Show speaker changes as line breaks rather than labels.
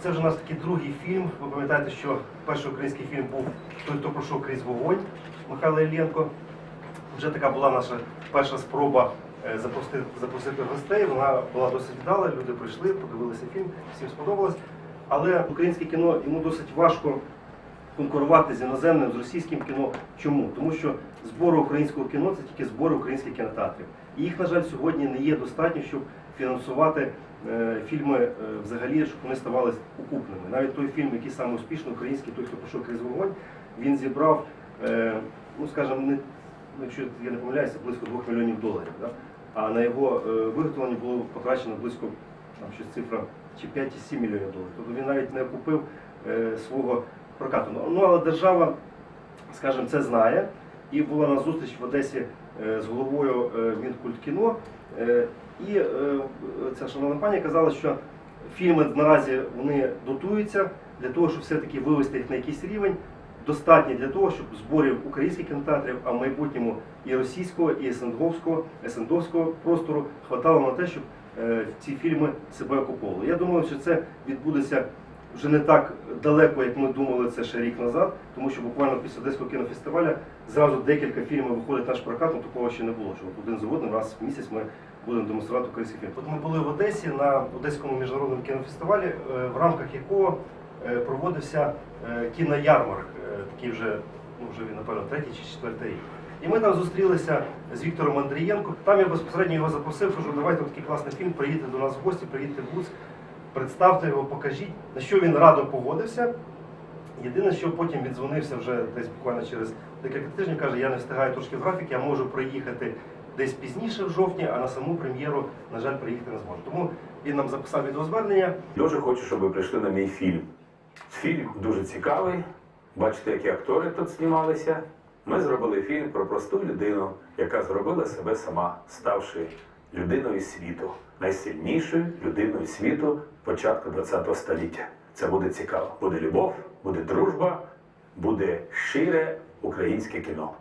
Це вже наш такий другий фільм. Ви пам'ятаєте, що перший український фільм був Той, хто пройшов крізь вогонь Михайла Іллєнко. Вже така була наша перша спроба е, запросити, запросити гостей. Вона була досить вдала. Люди прийшли, подивилися фільм, всім сподобалось. Але українське кіно йому досить важко конкурувати з іноземним, з російським кіно. Чому? Тому що збори українського кіно це тільки збори українських кінотеатрів. І їх, на жаль, сьогодні не є достатньо, щоб фінансувати е, фільми е, взагалі, щоб вони ставали окупними. Навіть той фільм, який саме успішний, український, той, хто пройшов крізь вогонь, він зібрав, е, ну скажімо, не, якщо я не помиляюся, близько 2 мільйонів доларів. Да? А на його е, виготовлення було потрачено близько там щось цифра чи 5 чи 7 мільйонів доларів. Тобто він навіть не окупив е, свого прокату. Ну, Ну але держава, скажімо, це знає. І була на зустріч в Одесі е, з головою е, Мінкульткіно. Е, І ця шановна пані казала, що фільми наразі вони дотуються для того, щоб все-таки вивести їх на якийсь рівень. Достатні для того, щоб зборів українських кінотеатрів, а в майбутньому і російського, і СНГовського, СНДовського простору хватало на те, щоб ці фільми себе окуповували. Я думаю, що це відбудеться вже не так далеко, як ми думали це ще рік назад, тому що буквально після Одеського кінофестиваля зразу декілька фільмів виходить наш прокат, ну такого ще не було. Що один за одним раз в місяць ми будемо демонструвати український фільм. От ми були в Одесі на Одеському міжнародному кінофестивалі, е, в рамках якого е, проводився е, кіноярмарк, такий вже, ну вже він, напевно, третій чи четвертий рік. І ми там зустрілися з Віктором Андрієнко. Там я безпосередньо його запросив, кажу, давайте такий класний фільм, приїдьте до нас в гості, приїдьте в Луцьк, представте його, покажіть. На що він радо погодився. Єдине, що потім віддзвонився вже десь буквально через декілька тижнів, каже, я не встигаю трошки графік, я можу приїхати десь пізніше в жовтні, а на саму прем'єру, на жаль, приїхати не зможу. Тому він нам записав відеозвернення.
Дуже хочу, щоб ви прийшли на мій фільм. Фільм дуже цікавий. Бачите, які актори тут знімалися. Ми зробили фільм про просту людину, яка зробила себе сама, ставши людиною світу, найсильнішою людиною світу початку ХХ століття. Це буде цікаво. Буде любов, буде дружба, буде щире українське кіно.